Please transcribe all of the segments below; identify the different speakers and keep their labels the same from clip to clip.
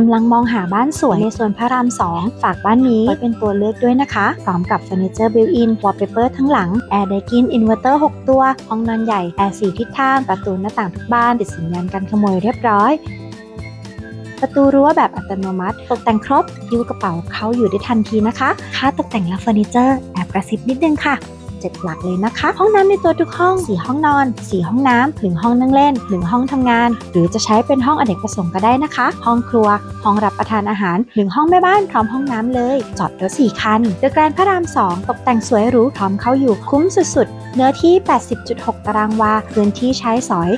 Speaker 1: กำลังมองหาบ้านสวยในโซนพระราม 2 ฝากบ้านนี้ไว้เป็นตัวเลือกด้วยนะคะ พร้อมกับเฟอร์นิเจอร์บิวอินวอลเปเปอร์ทั้งหลัง แอร์ไดกินอินเวอร์เตอร์ 6 ตัว ห้องนอนใหญ่ แอร์สีทิศทาง ประตูหน้าต่างทุกบ้าน ติดสัญญาณการขโมยเรียบร้อย ประตูรั้วแบบอัตโนมัติ ตกแต่งครบหิ้วกระเป๋าเขาอยู่ได้ทันทีนะคะ ค่าตกแต่งและเฟอร์นิเจอร์แอบกระซิบนิดนึงค่ะ เจ็ดหลักเลยนะคะ ห้องน้ำในตัวทุกห้อง 4 ห้องนอน 4 ห้องน้ำหนึ่งห้องนั่งเล่น1ห้องทำงาน หรือจะใช้เป็นห้องอเนกประสงค์ก็ได้นะคะ ห้องครัว ห้องรับประทานอาหาร 1 ห้องแม่บ้านพร้อมห้องน้ำเลย จอดรถ4คันเดอะแกรนพระราม 2 ตกแต่งสวยหรูพร้อมเข้าอยู่คุ้มสุดๆ เนื้อที่ 80.6 ตารางวา พื้นที่ใช้สอย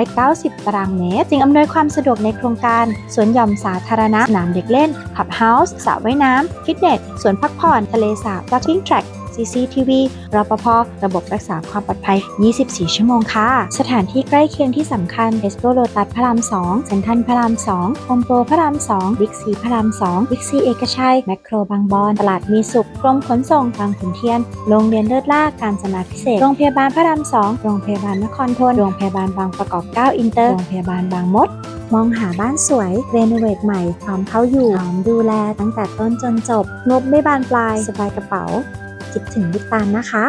Speaker 1: 290 ตารางเมตรสิ่งอำนวยความสะดวกในโครงการ สวนหย่อมสาธารณะ สนามเด็กเล่น ขับเฮาส์ สระว่ายน้ำ ฟิตเนส สวนพักผ่อน ทะเลสาบ jogging track CCTV รปภระบบรักษาความปลอดภัย 24 ชั่วโมงค่ะ สถานที่ใกล้เคียงที่สำคัญเอสโ o โ o ตัสพระราม 2 เซ็นทรัลพระราม2โฮมโปรพระราม 2 บิ๊กซีพระราม 2 บิ๊กซีเอกชัย แมคโครบางบอน ตลาดมีสุข กรมขนส่งบางขุนเทียน โรงเรียนเลิศล่าการจนาพิเศษ โรงพยาบาลพระราม 2 โรงพยาบาลนครทน โรงพยาบาลบางประกอบ 9 อินเตอร์ โรงพยาบาลบางมดมองหาบ้านสวย เรโนเวทใหม่พร้อมเข้าอยู่พร้อมดูแลตั้งแต่ต้นจนจบ งบไม่บานปลาย สบายกระเป๋า คิดถึงลิปตาลนะคะ